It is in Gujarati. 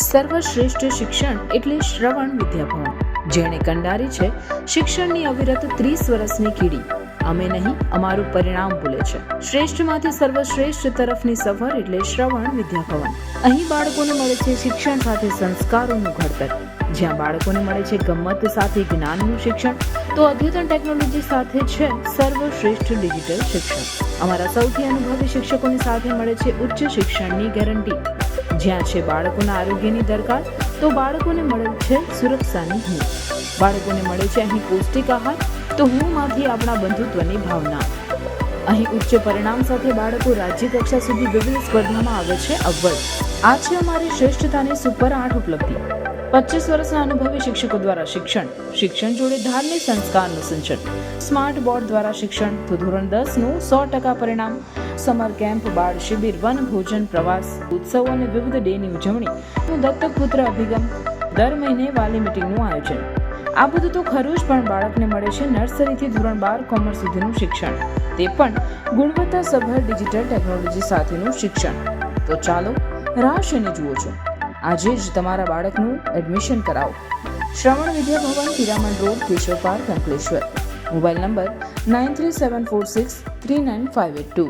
સર્વશ્રેષ્ઠ શિક્ષણ એટલે શ્રવણ વિદ્યાભવન, જેણે કંડારી છે શિક્ષણની અવિરત ત્રીસ વર્ષની કીડી. અમે નહીં, અમારું પરિણામ ભૂલે છે. શ્રેષ્ઠમાંથી સર્વશ્રેષ્ઠ તરફની સફર એટલે શ્રવણ વિદ્યાભવન. અહીં બાળકોને મળે છે શિક્ષણ સાથે સંસ્કારોનું ઘડતર. જ્યાં બાળકોને મળે છે ગમત સાથે જ્ઞાનનું શિક્ષણ, તો અદ્યતન ટેકનોલોજી સાથે છે સર્વશ્રેષ્ઠ ડિજિટલ શિક્ષણ. અમારા સૌથી અનુભવી શિક્ષકોની સાથે મળે છે ઉચ્ચ શિક્ષણની ગેરંટી. જ્યાં છે બાળકોના આરોગ્યની દરકાર, તો બાળકોને મળે છે સુરક્ષાની હું બાળકોને મળે છે અહીં પૌષ્ટિક આહાર, તો હું માંથી આપણા બંધુત્વની ભાવના. અહીં ઉચ્ચ પરિણામ સાથે બાળકો રાજ્ય કક્ષા સુધી વિવિધ સ્પર્ધામાં આવે છે અવ્વલ. આ છે અમારી શ્રેષ્ઠતાની સુપર આઠ ઉપલબ્ધિ. પચીસ વર્ષના અનુભવી શિક્ષકો દ્વારા શિક્ષણ શિક્ષણ જોડે ધાર્મિક સંસ્કારનું સિંચન. સ્માર્ટ બોર્ડ દ્વારા શિક્ષણ, તો ધોરણ દસનું સો ટકા પરિણામ. સમર કેમ્પ, બાળ શિબિર, વન ભોજન, પ્રવાસ, ઉત્સવો અને વિવિધ ડેની ઉજવણી. દત્તક પુત્ર અભિગમ, દર મહિને વાલી મિટિંગનું આયોજન. આ બધું તો ખરું જ, પણ બાળકને મળે છે નર્સરીથી ધોરણ બાર કોમર્સ સુધીનું શિક્ષણ. તે પણ ગુણવત્તાસભર ડિજિટલ ટેકનોલોજી સાથેનું શિક્ષણ. તો ચાલો, રાહ શેને જુઓ છો? આજે જ તમારા બાળકનું એડમિશન કરાવો. Shravan Vidya Bhavan Piraman road, Keshav park, Ankleshwar. Mobile number nine three seven four six three nine five eight two